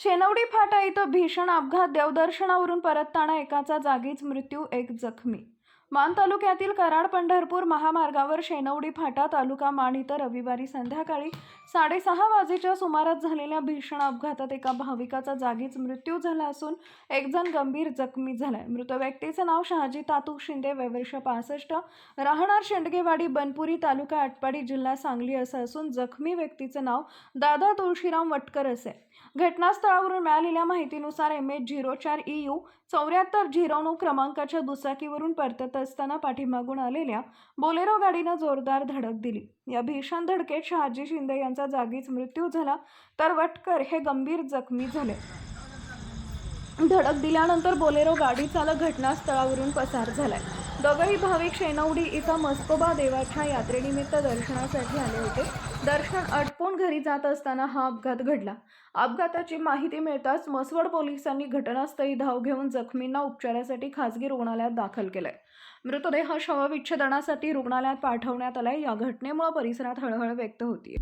शेनवडी फाटा इथं भीषण अपघात देवदर्शनावरून परतताना एकाचा जागीच मृत्यू एक जखमी मान तालुक्यातील कराड पंढरपूर महामार्गावर शेनवडी फाटा तालुका मान इथं रविवारी संध्याकाळी साडेसहा वाजेच्या सुमारास झालेल्या भीषण अपघातात एका भाविकाचा जागीच मृत्यू झाला असून एक जण गंभीर जखमी झालाय. मृत व्यक्तीचं नाव शहाजी तातू शिंदे वयवर्ष पासष्ट. राहणार शेंडगेवाडी बनपुरी तालुका आटपाडी जिल्हा सांगली असं असून जखमी व्यक्तीचं नाव दादा तुळशीराम वटकर असे. घटनास्थळावरून मिळालेल्या माहितीनुसार एम एच झिरो चार ई यू चौऱ्याहत्तर झिरो नऊ क्रमांकाच्या दुचाकीवरून परतत असताना पाठीमागून आलेल्या बोलेरो गाडीनं जोरदार धडक दिली. या भीषण धडकेत शहाजी शिंदे यांचा जागीच मृत्यू झाला तर वटकर हे गंभीर जखमी झाले. धडक दिल्यानंतर बोलेरो गाडी चालक घटनास्थळावरून पसार झालाय. दोघंही भाविक शेनवडी इथं मस्कोबा देवाच्या यात्रेनिमित्त दर्शनासाठी आले होते. दर्शन अटपून घरी जात असताना हा अपघात घडला. अपघाताची माहिती मिळताच मसवड पोलिसांनी घटनास्थळी धाव घेऊन जखमींना उपचारासाठी खासगी रुग्णालयात दाखल केलंय. मृतदेह शवविच्छेदनासाठी रुग्णालयात पाठवण्यात आलाय. या घटनेमुळे परिसरात हळहळ व्यक्त होतीये.